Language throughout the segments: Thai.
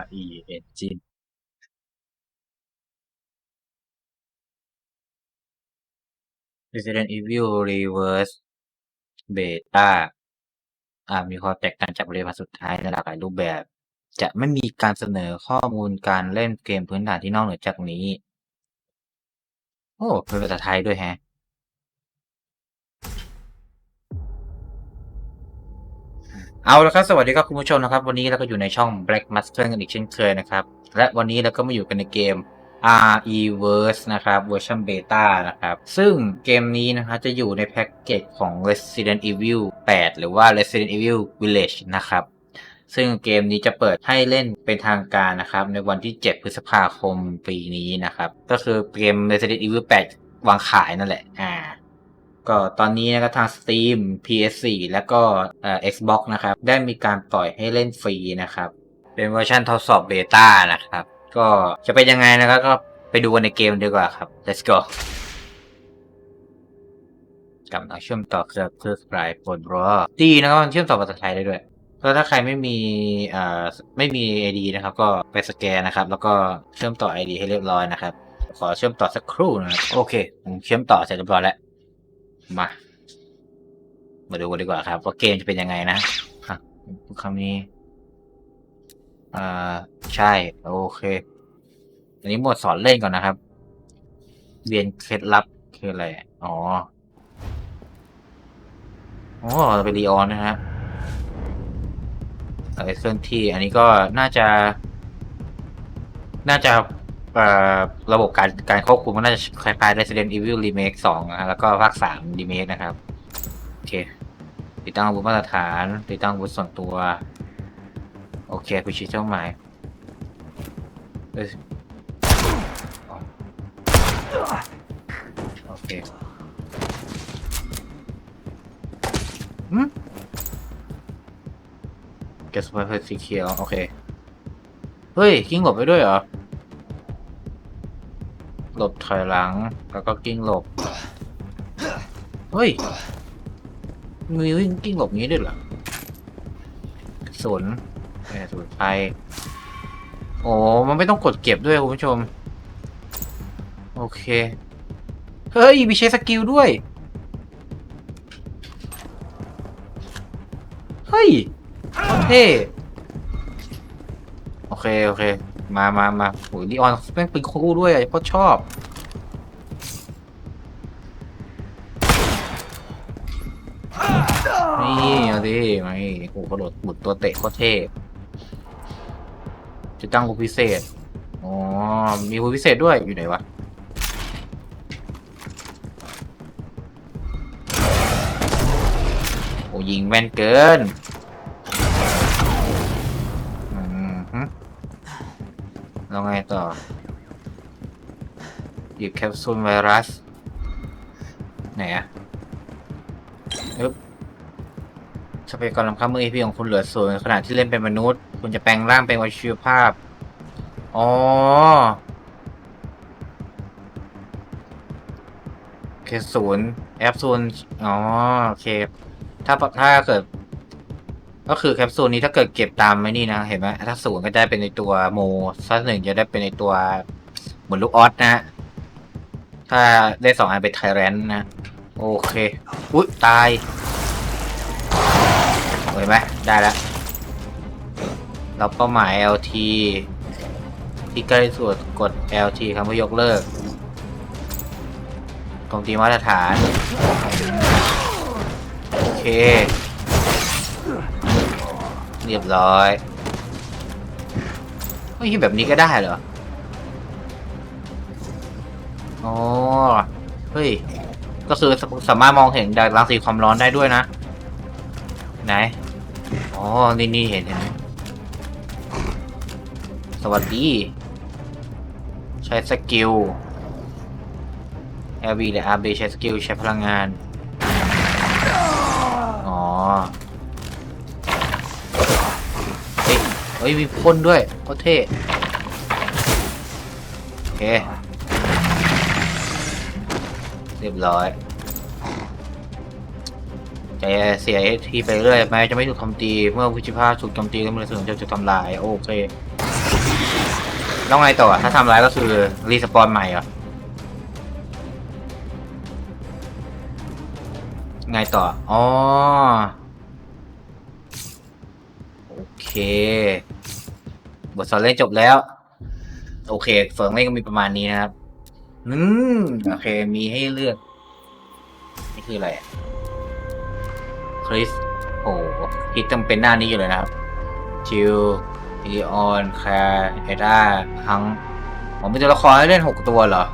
RE Engine Resident Evil Reverse Beta อ่ามีความแตกต่างจากบริษัทสุดท้ายในหลากหลายรูปแบบ จะไม่มีการเสนอข้อมูลการเล่นเกมพื้นฐานที่นอกเหนือจากนี้ โอ้เป็นภาษาไทยด้วยแฮะ เอาละครับสวัสดีครับคุณผู้ชมนะครับ วันนี้เราก็อยู่ในช่อง Black Master กันอีกเช่นเคยนะครับ และวันนี้เราก็มาอยู่กันในเกม RE-verse นะครับเวอร์ชันเบต้านะครับ ซึ่งเกมนี้นะครับจะอยู่ในแพ็กเกจของ Resident Evil 8 หรือว่า Resident Evil Village นะครับ ซึ่งเกมนี้จะเปิดให้เล่นเป็นทางการนะครับ ในวันที่ 7 พฤษภาคมปีนี้นะครับ ก็คือเกม Resident Evil 8 วางขายนั่นแหละอ่า ก็ตอนนี้นะครับทาง Steam PS4 แล้วก็เอ่อ Xbox นะครับ ได้มีการปล่อยให้เล่นฟรีนะครับ เป็นเวอร์ชันทดสอบเบต้านะครับ ก็จะเป็นยังไงนะครับก็ไปดูกันในเกมดีกว่าครับ let's go กลังเชื่อมต่อเครือเครือสายบนรอดีนะครับมันเชื่อมต่อภาษาไทยได้ด้วยก็ถ้าใครไม่มีเอ่อไม่มี ID นะครับ ก็ไปสแกนนะครับ แล้วก็เชื่อมต่อ ID ให้เรียบร้อยนะครับ ขอเชื่อมต่อสักครู่นะครับโอเคผมเชื่อมต่อเสร็จเรียบร้อยแล้ว มา มาดูกันดีกว่าครับ ว่าเกมจะเป็นยังไงนะฮะคำนี้ อ่า ใช่ โอเค อันนี้หมวดสอนเล่นก่อนนะครับ เรียนเคล็ดลับคืออะไร อ๋ออ๋อเราเป็นรีออนนะฮะอะไรเคลื่อนที่ อันนี้ก็น่าจะ น่าจะ ระบบการการควบคุมมันน่าจะคล้ายๆ Resident Evil Remake 2นะฮะแล้วก็ภาค 3 Remake นะครับ โอเค ติดตั้งอาวุธมาตรฐาน ติดตั้งอาวุธส่วนตัว โอเคพิชิตเจ้าหมายโอเคอืมเกสไปเฟอร์สีเขียว โอเค เฮ้ย กิ้งหลบไปด้วยเหรอ ลบถอยหลัง แล้วก็กิ้งหลบ เฮ้ย มีวิ่งกิ้งหลบงี้ด้วยเหรอสนแหมสุดไทยโอ้มันไม่ต้องกดเก็บด้วยคุณผู้ชม โอเค เฮ้ย มีใช้สกิลด้วย เฮ้ยเท่โอเค โอเค มามามาโหลีออนแม่งเป็นคู่ด้วยอะโคตรชอบ นี่เอาดิมาดิโอ้โหกระโดดหมุดตัวเตะโคตรเท่จะตั้งกูพิเศษ อ๋อ มีกูพิเศษด้วย อยู่ไหนวะ โอ้ยิงแม่นเกิน ต่อ หยิบแคปซูลไวรัส ไหนอะอึ๊บทรัพยากรล้ำค่าเมื่อ EP ของคุณเหลือศูนย์ขณะที่เล่นเป็นมนุษย์ คุณจะแปลงร่างเป็นวชีวภาพ อ๋อโอเคศูนย์แอปศูนย์อ๋อ โอเค ถ้าถ้าเกิด ก็คือแคปซูลนี้ถ้าเกิดเก็บตามไม่นี่นะ เห็นไหมถ้าศูนย์ก็ได้เป็นในตัวโมถ้าหนึ่งจะได้เป็นในตัวเหมือนลูกออสนะฮะถ้าได้สองอันเป็นไทแรนนะ โอเคอุ๊ยตายเห็นไหมได้แล้ว เราเป้าหมาย LT ที่ใกล้สุดกด LT คำว่ายกเลิกตรงตีมาตรฐาน โอเค รียบร้อยเฮ้ยแบบนี้ก็ได้เหรออ๋อเฮ้ย ก็คือสามารถมองเห็นจากรังสีความร้อนได้ด้วยนะ ไหน อ๋อ นี่นี่เห็นเห็นสวัสดี ใช้สกิล LV หรือ RB ใช้สกิล ใช้พลังงาน เฮ้ยมีพ่นด้วยโคตรเท่โอเค เรียบร้อยจะเสียทีไปเรื่อยแม้จะไม่ถูกโจมตี เมื่อวิชิภาถูกโจมตีก็มันจะถูกจะทำลาย โอเคแล้วไงต่อถ้าทำร้ายก็คือ รีสปอนใหม่เหรอไงต่อ อ๋อ เคบทสอนเล่นจบแล้ว โอเคเฟิร์งเล่นก็มีประมาณนี้นะครับ อืม โอเค มีให้เลือก นี่คืออะไรคริสโอ้คริสจำเป็นหน้านี้อยู่เลยนะครับจิวอีออนแคร์เอด้าฮังผมมีตัวละครให้เล่นหกตัวเหรอ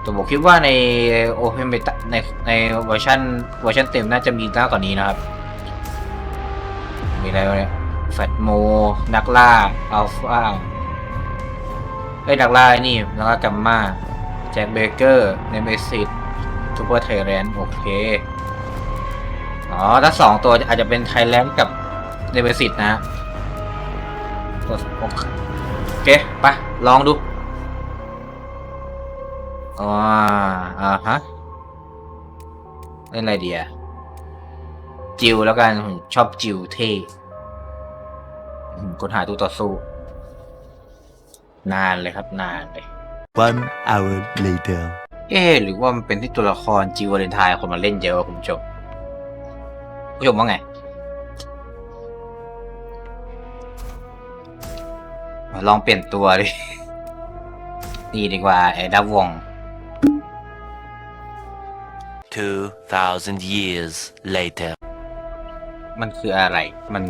แต่ผมคิดว่าในโอเพนเบตในในเวอร์ชันเวอร์ชันเต็มน่าจะมีมากกว่านี้นะครับ มีอะไรวะเนี่ย แฟตโมนักล่าอัลฟาเอ้ยนักล่าไอ้นี่นักล่ากัมมาแจ็คเบเกอร์เนเมซิสซูเปอร์ไทแลนด์โอเค อ๋อ ถ้าสองตัวอาจจะเป็นไทแลนด์กับเนเมซิสนะโอเคไปลองดูอ๋ออ่าฮะเล่นอะไรเดีอะจิวแล้วกันผมชอบจิวเท่ อืมกดหาตัวต่อสู้ นานเลยครับนานเลย One hour later. เอ๊ะหรือว่ามันเป็นที่ตัวละครจิววาเลนไทน์คนมาเล่นเยอะกว่าคุณผู้ชมผู้ชมว่าไงมาลองเปลี่ยนตัวดิ นี่ดีกว่าไอ้ดับวง2,000 years later. มันคืออะไร มัน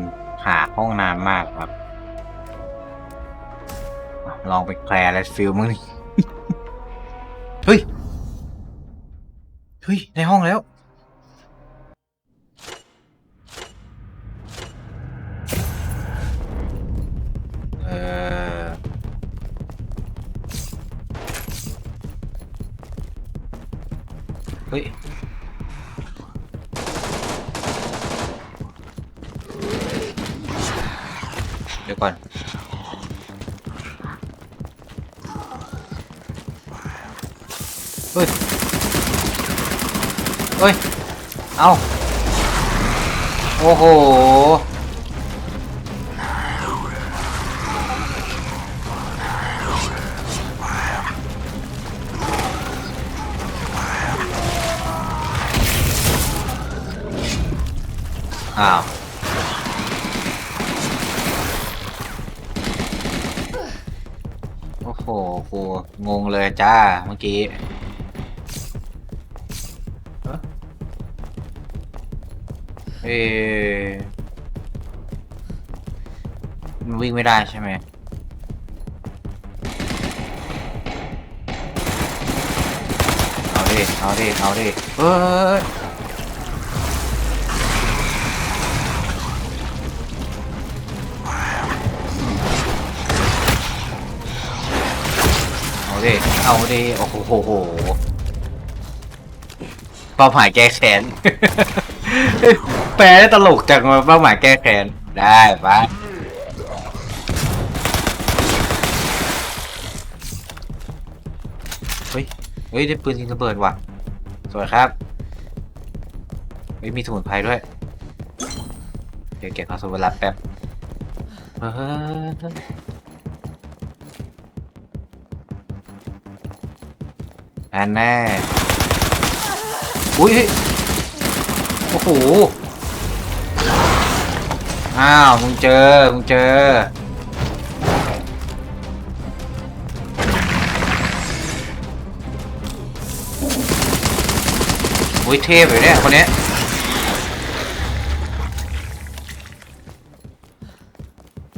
หาห้องน้ำมากครับลองไปแคลร์และฟิลมั้งดิเฮ้ย เฮ้ย ในห้องแล้ว เออ เฮ้ย เดี๋ยวก่อน เฮ้ย เฮ้ย เอาโอ้โห จ้าเมื่อกี้เอ๊ะเอ๊ะมันวิ่งไม่ได้ใช่ไหมเอาดิเอาดิเอาดิเฮ้ย เอาดิเอาดิโอ้โหเป้าหมายแก้แค้น แปลได้ตลกจังมาเป้าหมายแก้แค้น ได้ปะเฮ้ย เฮ้ย ได้ปืนยิงระเบิดว่ะ สวยครับเฮ้ยมีสมุนไพรด้วย เดี๋ยวเก็บเอาสมุนลับแป๊บ อันแน่อุ้ยโอ้โหอ้าวมึงเจอมึงเจออุ้ยเทพเลยเนี่ยคนนี้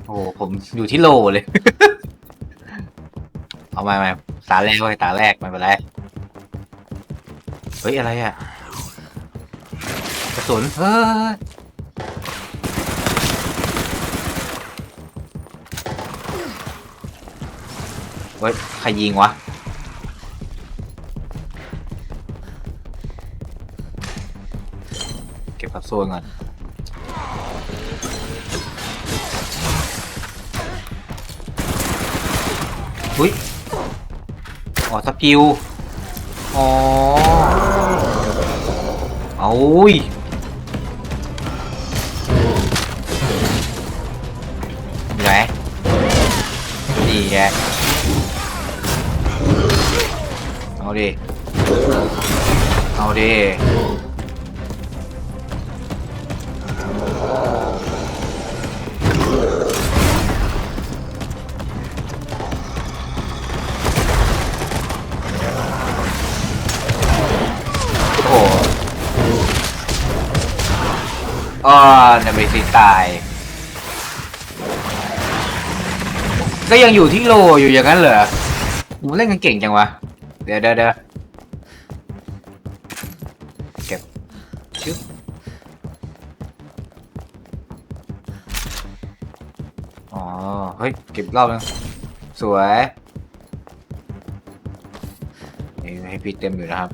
โอ้ผมอยู่ที่โลเลย เอามามาตาแรกไว้ตาแรกไม่เป็นไร เฮ้ย อะไรอะกระสุนเฮ้ยเฮ้ยใครยิงวะเก็บกับโซนก่อนอุ้ยอ๋อสกิล อ๋อเอายแหนดีแกเอาดิ เอาดิ อ่านาเบสิตาย ก็ยังอยู่ที่โลอยู่อย่างนั้นเหรอเล่นกันเก่งจังวะ เดี๋ยวเดี๋ยวเดี๋ยวเก็บชึบอ๋อ เฮ้ย เก็บรอบนึงสวยให้พี่เต็มอยู่นะครับ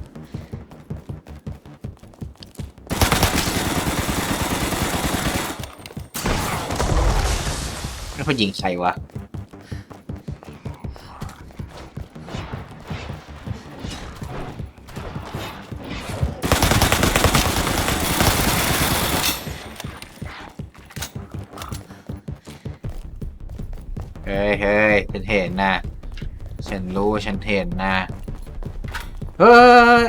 แล้วเขายิงใครวะเฮ้ยเฮ้ยฉันเห็นนะ ฉันรู้ ฉันเห็นนะ เฮ้ย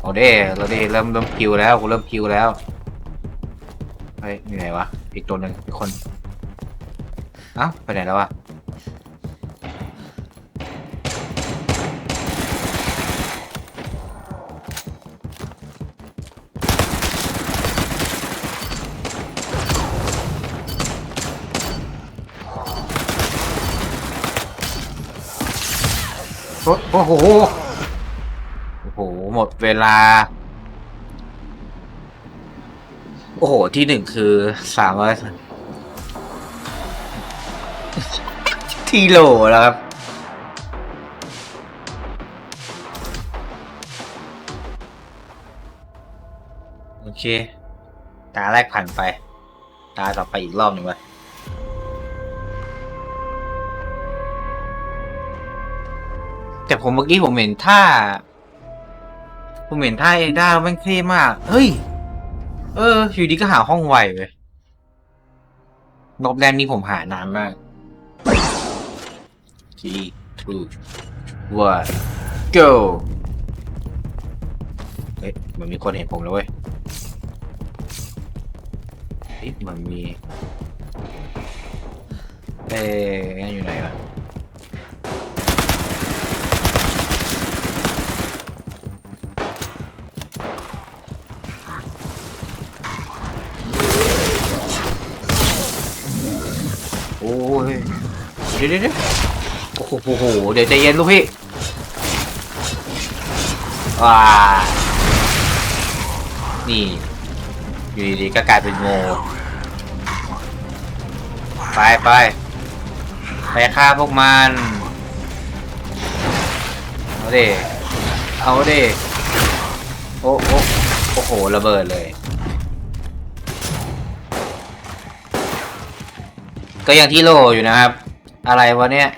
เอาเด้เราเด้เริ่มเริ่มคิวแล้วกูเริ่มคิวแล้วเฮ้ยมีไหนวะอีกตัวหนึ่งอีกคนเอ้าไปไหนแล้ววะโอ้โห เวลา โอ้โห ที่หนึ่งคือสามร้อยทีโหลแล้วครับโอเค ตาแรกผ่านไป ตาต่อไปอีกรอบหนึ่งวะแต่ผมเมื่อกี้ผมเห็นท่า ผมเห็นท่าเอด้าแม่งเท่มาก เฮ้ย เออ อยู่ดีก็หาห้องไวเลยรอบแรกนี่ผมหานานมาก three two one go เฮ้ยมันมีคนเห็นผมแล้วเว้ยเฮ้ยมันมี เอ๊ะอยู่ไหนวะ โอ้ย เดี๋ยวเดี๋ยวเดโอ้โหโอ้โหเดี๋ยวใจเย็นลูกพี่ว้านี่ อยู่ดีๆก็กลายเป็นโง่ไปไปไปฆ่าพวกมัน เอาดิเอาดิโอ้โอ้โอ้โห ระเบิดเลย ก็ยังที่โลอยู่นะครับ อะไรวะเนี่ย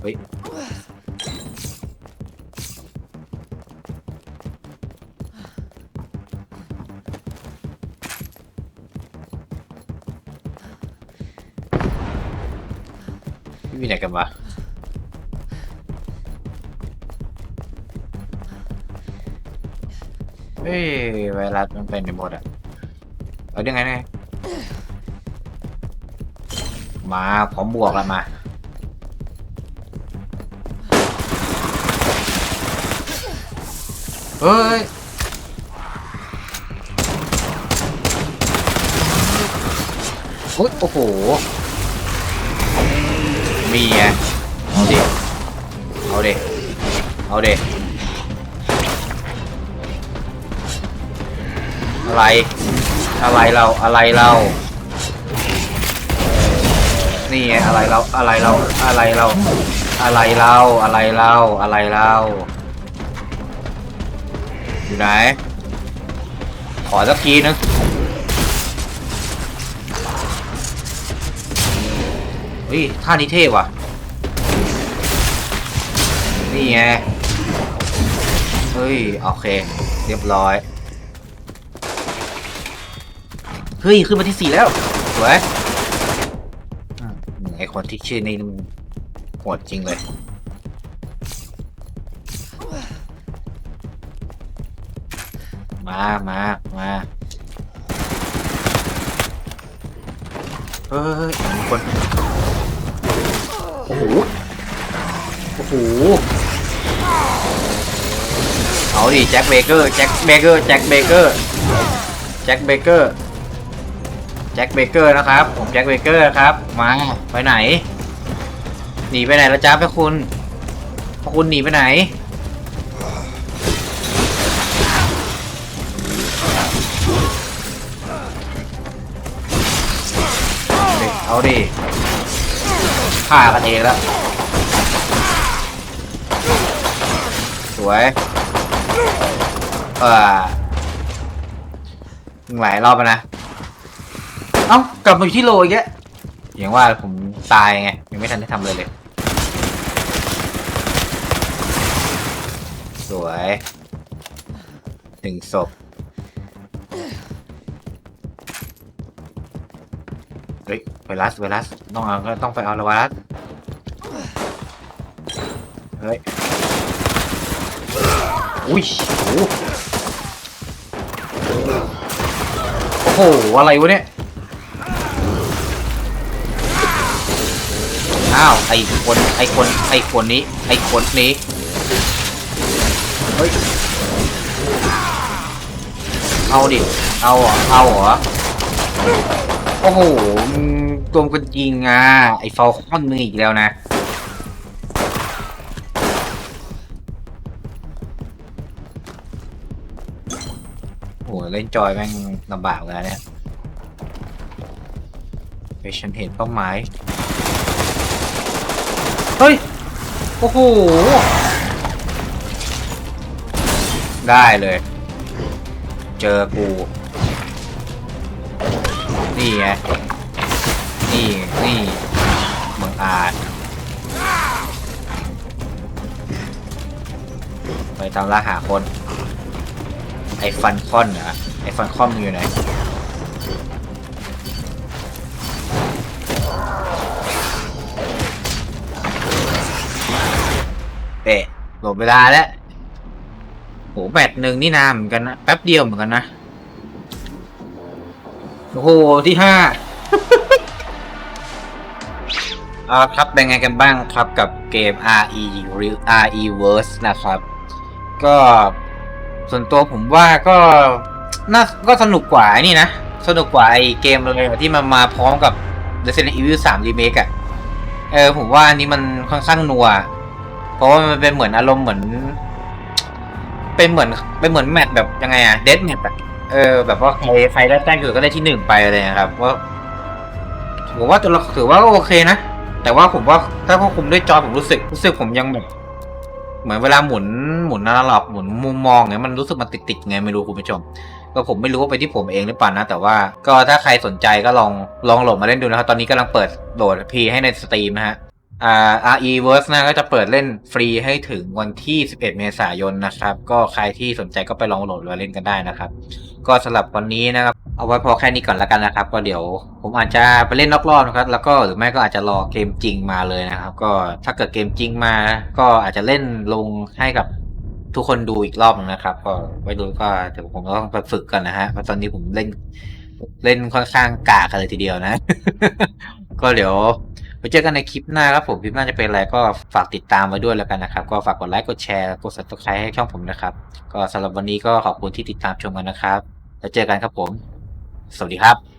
เฮ้ยพี่มีไหนกันวะเฮ้ยไวรัสมันเป็นในหมดอะ เอายังไงไง มาพร้อมบวกแล้วมา เฮ้ย โอ้ยโอ้โห มีไงเอาดิ เอาดิ เอาดิ อะไร อะไรเรา อะไรเรา นี่ไงอะไรเราอะไรเราอะไรเราอะไรเราอะไรเราอะไรเราอยู่ไหน ขอสักทีนึงเฮ้ยท่านี้เท่ว่ะ นี่ไง เฮ้ย โอเค เรียบร้อย เฮ้ย ขึ้นมาที่สี่แล้ว สวย คนที่ชื่อนี่มันโหดจริงเลย มามามาเฮ้ยมีคน โอ้โห โอ้โห เอาดิแจ็คเบเกอร์ แจ็คเบเกอร์ แจ็คเบเกอร์ แจ็คเบเกอร์ แจ็คเบเกอร์นะครับ ผมแจ็คเบเกอร์ครับ มาไปไหน หนีไปไหนแล้วจ้าพระคุณพระคุณหนีไปไหน เอาดิฆ่ากันเองแล้ว สวยเออหลายรอบนะ เอ้ากลับมาอยู่ที่โลอีกแล้วอย่างว่าผมตายไงยังไม่ทันได้ทำเลยเลย สวยหนึ่งศพเฮ้ยไวรัสไวรัสต้องเอาก็ต้องไปเอาละไวรัสเฮ้ยอุ้ยโอ้โหอะไรวะเนี่ย อ้าวไอ้คนไอ้คนไอ้คนนี้ไอ้คนนี้เฮ้ยเอาดิเอาเหรอเอาเหรอโอ้โหมึงรวมกันจริงอะไอ้ฟอลคอนมึงอีกแล้วนะโอ้โหเล่นจอยแม่งลำบากเลยนะเนี่ยไปฉันเห็นเป้าหมาย ฮ้ย โอ้โห ได้เลย เจอกู นี่ไง นี่นี่มึงอาจไปตามล่าหาคน ไอ้ฟันคอนเหรอ ไอ้ฟันคอนมึงอยู่ไหน เอ๊ะหลบเวลาแล้วโหแบตหนึ่งนี่นานเหมือนกันนะ แป๊บเดียวเหมือนกันนะ โอ้โห ที่ห้าเอาครับเป็นไงกันบ้างครับกับเกม RE Real RE Verse นะครับ ก็ส่วนตัวผมว่าก็น่าก็สนุกกว่านี่นะ สนุกกว่าไอเกมเลยที่มันมาพร้อมกับ Resident Evil 3 Remake อะเออผมว่าอันนี้มันค่อนข้างนัว เพราะว่ามันเป็นเหมือนอารมณ์เหมือน เป็นเหมือนเป็นเหมือนแมตช์แบบยังไงอะเดดแมตช์อะเออแบบว่าใครใครได้แต้มอยู่ก็ได้ที่หนึ่งไปเลยนะครับว่าผมว่าตัวเราถือว่าก็โอเคนะแต่ว่าผมว่าถ้าควบคุมด้วยจอผมรู้สึกรู้สึกผมยังแบบเหมือนเวลาหมุนหมุนนาล็อกหมุนมุมมองเนี่ยมันรู้สึกมันติดๆไงไม่รู้คุณผู้ชม ก็ผมไม่รู้ว่าไปที่ผมเองหรือเปล่านะแต่ว่าก็ถ้าใครสนใจก็ลองลองโหลดมาเล่นดูนะครับตอนนี้กำลังเปิดโหลดพีให้ในสตรีมนะฮะ อ่า RE Verse นะก็จะเปิดเล่นฟรีให้ถึงวันที่ 11 เมษายนนะครับ ก็ใครที่สนใจก็ไปลองโหลดมาเล่นกันได้นะครับ ก็สำหรับวันนี้นะครับ เอาไว้พอแค่นี้ก่อนแล้วกันนะครับ ก็เดี๋ยวผมอาจจะไปเล่นนอกรอบนะครับ แล้วก็หรือไม่ก็อาจจะรอเกมจริงมาเลยนะครับ ก็ถ้าเกิดเกมจริงมา ก็อาจจะเล่นลงให้กับทุกคนดูอีกรอบหนึงนะครับ ก็ไว้ดูก็เดี๋ยวผมต้องไปฝึกกันนะฮะเพราะตอนนี้ผมเล่นเล่นค่อนข้างกากกันเลยทีเดียวนะ ก็เดี๋ยว ไปเจอกันในคลิปหน้าครับผมคลิปหน้าจะเป็นอะไรก็ฝากติดตามไว้ด้วยแล้วกันนะครับ ก็ฝากกดไลค์กดแชร์กด subscribe ให้ช่องผมนะครับ ก็สำหรับวันนี้ก็ขอบคุณที่ติดตามชมกันนะครับ แล้วเจอกันครับผม สวัสดีครับ